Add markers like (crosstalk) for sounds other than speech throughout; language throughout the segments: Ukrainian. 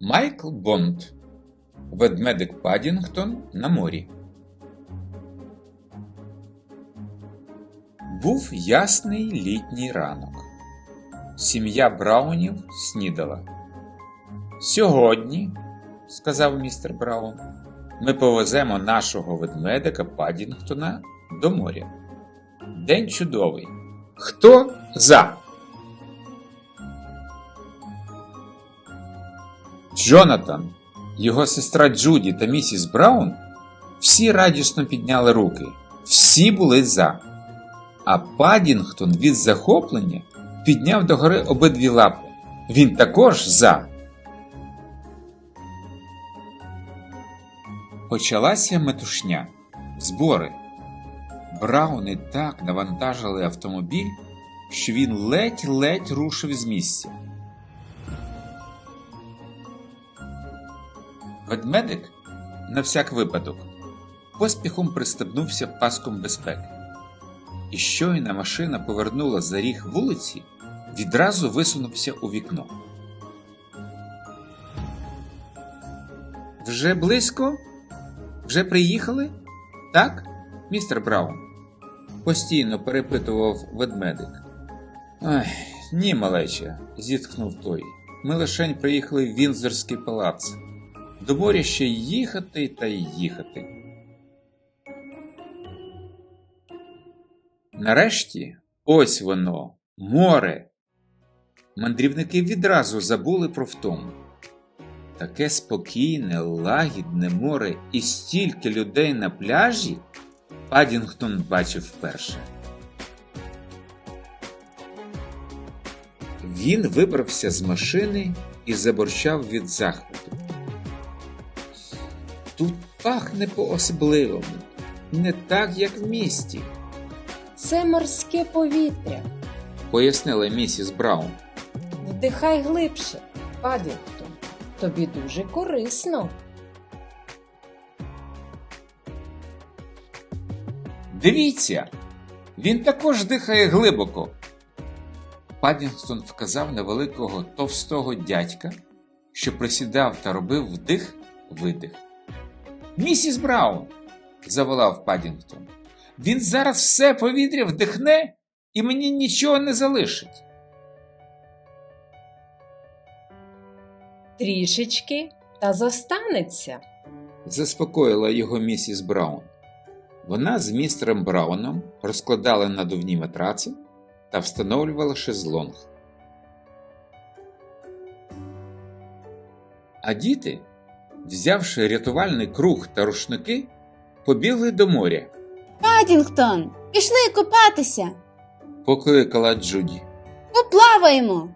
Майкл Бонд. Ведмедик Падінгтон на морі. Був ясний літній ранок. Сім'я Браунів снідала. Сьогодні, сказав містер Браун, ми повеземо нашого ведмедика Падінгтона до моря. День чудовий. Хто за? Джонатан, його сестра Джуді та місіс Браун всі радісно підняли руки. Всі були за. А Падінгтон від захоплення підняв догори обидві лапи. Він також за. Почалася метушня, збори. Брауни так навантажили автомобіль, що він ледь-ледь рушив з місця. Ведмедик, на всяк випадок, поспіхом пристебнувся паском безпеки. І щойно машина повернула за ріг вулиці, відразу висунувся у вікно. Вже близько? Вже приїхали? Так, містер Браун? Постійно перепитував ведмедик. Ай, ні, малече, зітхнув той. Ми лишень приїхали в Вінзорський палац. До моря ще їхати та й їхати. Нарешті ось воно, море. Мандрівники відразу забули про втому. Таке спокійне, лагідне море і стільки людей на пляжі Падінгтон бачив вперше. Він вибрався з машини і заборчав від захвату. Пахне по-особливому, не так, як в місті, Це морське повітря. пояснила місіс Браун. Вдихай глибше, Падінгтон. Тобі дуже корисно. Дивіться, він також дихає глибоко. Падінгтон вказав на великого товстого дядька, що присідав та робив вдих видих. Місіс Браун, заволав Падінгтон, він зараз все повітря вдихне і мені нічого не залишить. Трішечки та зостанеться. заспокоїла його місіс Браун. Вона з містером Брауном розкладала надувні матраци та встановлювала шезлонг. А діти, взявши рятувальний круг та рушники, побігли до моря, Падінгтон, пішли купатися. покликала Джуді. Поплаваємо.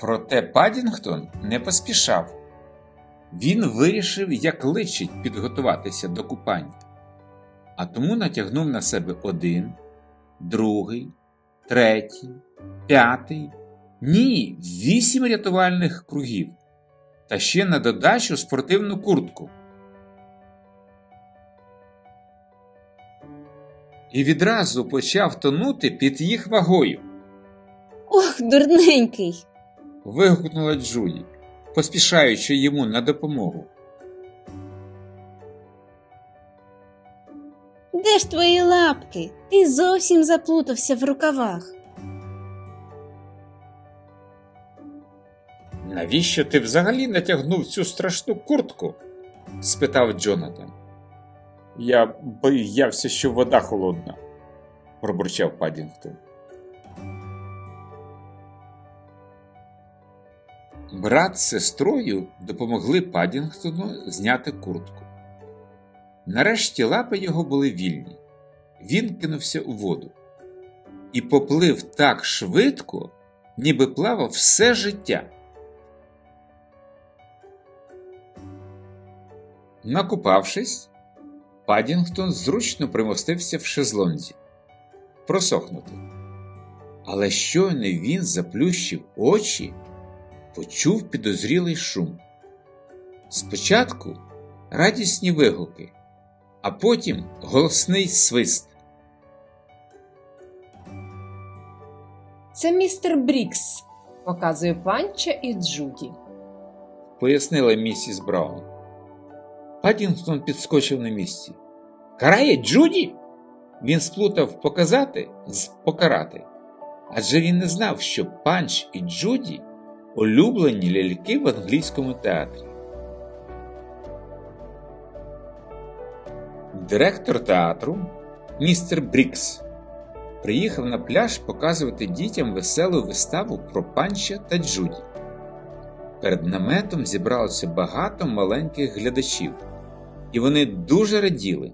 Проте Падінгтон не поспішав. Він вирішив, як личить підготуватися до купання, а тому натягнув на себе один, другий, третій, п'ятий, ні, вісім рятувальних кругів, та ще на додачу спортивну куртку. І відразу почав тонути під їх вагою. Ох, дурненький. вигукнула Джуді, поспішаючи йому на допомогу. Де ж твої лапки? Ти зовсім заплутався в рукавах. Навіщо ти взагалі натягнув цю страшну куртку? спитав Джонатан. Я боявся, що вода холодна, пробурчав Падінгтон. Брат з сестрою допомогли Падінгтону зняти куртку. Нарешті лапи його були вільні. Він кинувся у воду і поплив так швидко, ніби плавав все життя. Накупавшись, Падінгтон зручно примостився в шезлонзі, просохнути. Але щойно він заплющив очі, почув підозрілий шум. Спочатку радісні вигуки, а потім голосний свист. Це містер Брікс. показує панча і Джуді. пояснила місіс Браун. Паддінгтон підскочив на місці. Карає Джуді? Він сплутав показати з покарати. Адже він не знав, що Панч і Джуді улюблені ляльки в англійському театрі. Директор театру, містер Брікс, приїхав на пляж показувати дітям веселу виставу про Панча та Джуді. Перед наметом зібралося багато маленьких глядачів, і вони дуже раділи.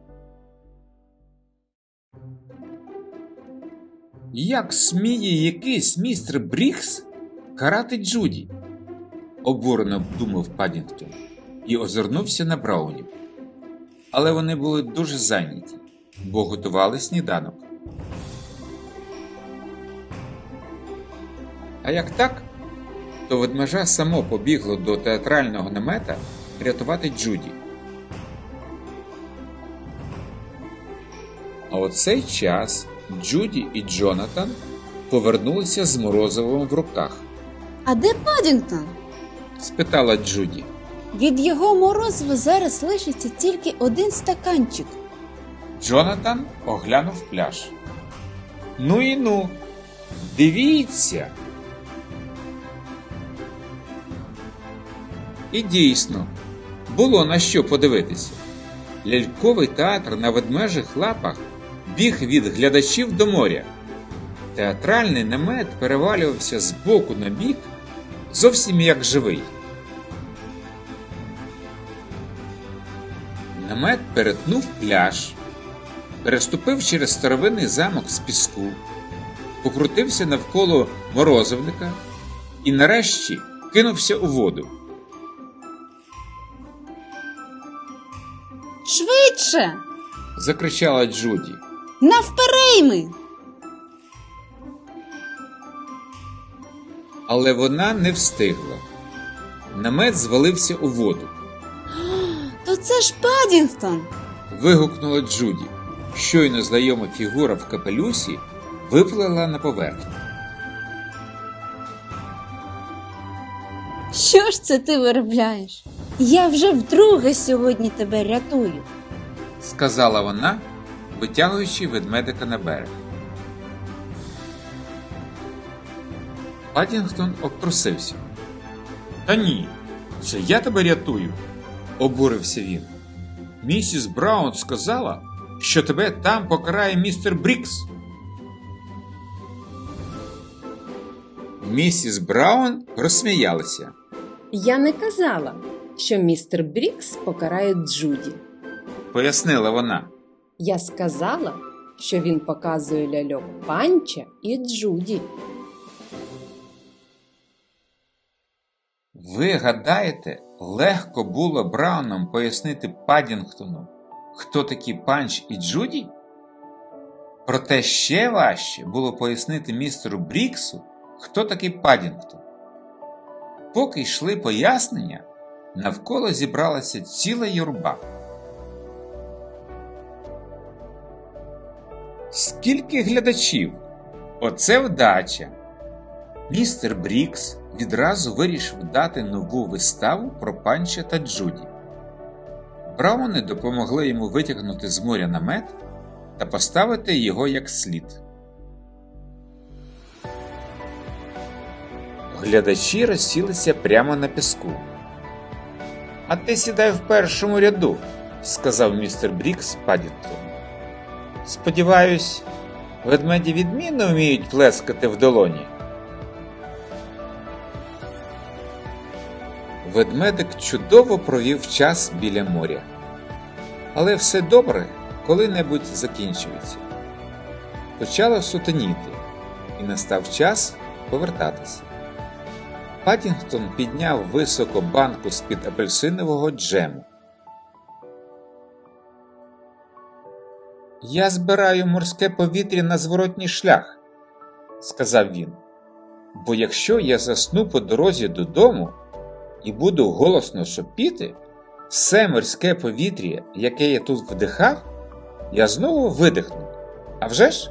Як сміє якийсь містер Брікс карати Джуді? обурено думав Падінгтон і озирнувся на Браунів. Але вони були дуже зайняті, бо готували сніданок. А як так, то ведмежа само побігло до театрального намета рятувати Джуді. У цей час Джуді і Джонатан повернулися з морозивом в руках. А де Падінгтон? Спитала Джуді. Від його морозива зараз лишиться тільки один стаканчик. Джонатан оглянув пляж. Ну і ну, дивіться. І дійсно, було на що подивитися. Ляльковий театр на ведмежих лапах біг від глядачів до моря. Театральний намет перевалювався з боку на бік, зовсім як живий. Намет перетнув пляж, переступив через старовинний замок з піску, покрутився навколо морозивника і нарешті кинувся у воду. Швидше! Закричала Джуді. Навперейми! Але вона не встигла. Намет звалився у воду. (gasps) То це ж Падінгтон! Вигукнула Джуді. Щойно знайома фігура в капелюсі виплила на поверхню. Що ж це ти виробляєш? Я вже вдруге сьогодні тебе рятую. сказала вона, витягуючи ведмедика на берег. Падінгтон обтрусився. Та ні, це я тебе рятую, обурився він. Місіс Браун сказала, що тебе там покарає містер Брікс. Місіс Браун розсміялася. Я не казала, що містер Брікс покарає Джуді. Пояснила вона. Я сказала, що він показує ляльок панча і Джуді. Ви гадаєте, легко було Брауном пояснити Падінгтону, хто такі Панч і Джуді? Проте ще важче було пояснити містеру Бріксу, хто такий Падінгтон. Поки йшли пояснення, навколо зібралася ціла юрба. Скільки глядачів? Оце вдача! Містер Брікс відразу вирішив дати нову виставу про панча та Джуді. Брауни допомогли йому витягнути з моря намет та поставити його як слід. Глядачі розсілися прямо на піску. А ти сідай в першому ряду, сказав містер Брікс Паддінгтону. Сподіваюсь, ведмеді відмінно вміють плескати в долоні. Ведмедик чудово провів час біля моря. Але все добре коли-небудь закінчується. Почало сутеніти, і настав час повертатися. Паттінгтон підняв високо банку з-під апельсинового джему. Я збираю морське повітря на зворотній шлях, сказав він. Бо якщо я засну по дорозі додому і буду голосно сопіти, все морське повітря, яке я тут вдихав, я знову видихну. А вже ж?